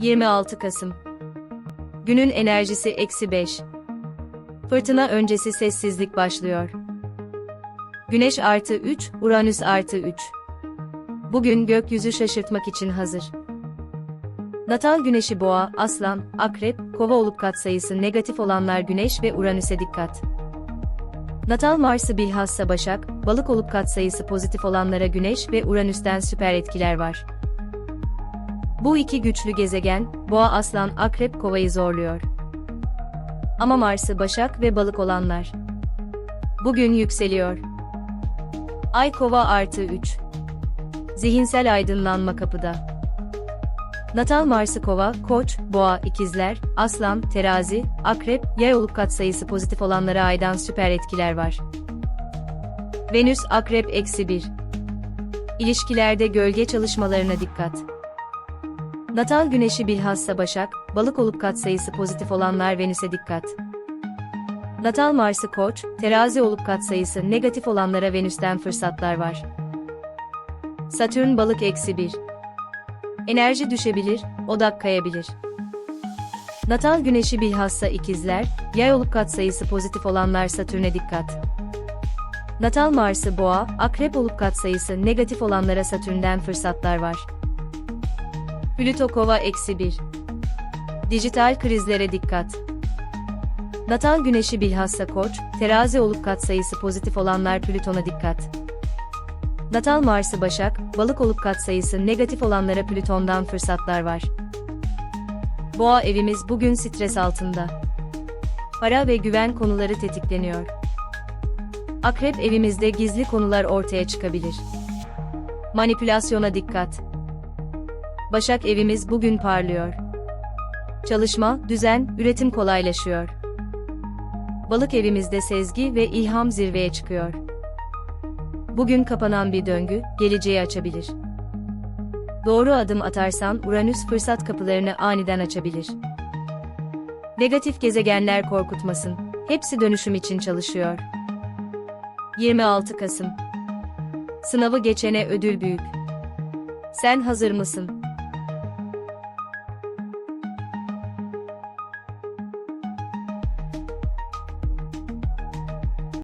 26 Kasım Günün enerjisi eksi 5 Fırtına öncesi sessizlik başlıyor. Güneş artı 3, Uranüs artı 3 Bugün gökyüzü şaşırtmak için hazır. Natal güneşi boğa, aslan, akrep, kova olup katsayısı negatif olanlar güneş ve Uranüs'e dikkat. Natal Mars'ı bilhassa Başak, balık olup katsayısı pozitif olanlara güneş ve Uranüs'ten süper etkiler var. Bu iki güçlü gezegen, boğa aslan akrep kovayı zorluyor. Ama Mars'ı Başak ve balık olanlar. Bugün yükseliyor. Ay kova artı 3. Zihinsel aydınlanma kapıda. Natal Mars'ı kova, koç, boğa, ikizler, aslan, terazi, akrep, yay olup katsayısı pozitif olanlara aydan süper etkiler var. Venüs akrep eksi 1. İlişkilerde gölge çalışmalarına dikkat. Natal güneşi bilhassa Başak, balık olup katsayısı pozitif olanlar Venüs'e dikkat. Natal Mars'ı Koç, terazi olup katsayısı negatif olanlara Venüs'ten fırsatlar var. Satürn balık eksi 1. Enerji düşebilir, odak kayabilir. Natal güneşi bilhassa ikizler, yay olup katsayısı pozitif olanlar Satürn'e dikkat. Natal Mars'ı boğa, akrep olup katsayısı negatif olanlara Satürn'den fırsatlar var. Plüto kova eksi 1. Dijital krizlere dikkat. Natal güneşi bilhassa koç, terazi olup katsayısı pozitif olanlar Plüton'a dikkat. Natal Mars'ı Başak, balık olup katsayısı negatif olanlara Plüton'dan fırsatlar var. Boğa evimiz bugün stres altında. Para ve güven konuları tetikleniyor. Akrep evimizde gizli konular ortaya çıkabilir. Manipülasyona dikkat. Başak evimiz bugün parlıyor. Çalışma, düzen, üretim kolaylaşıyor. Balık evimizde sezgi ve ilham zirveye çıkıyor. Bugün kapanan bir döngü, geleceği açabilir. Doğru adım atarsan Uranüs fırsat kapılarını aniden açabilir. Negatif gezegenler korkutmasın. Hepsi dönüşüm için çalışıyor. 26 Kasım Sınavı geçene ödül büyük. Sen hazır mısın?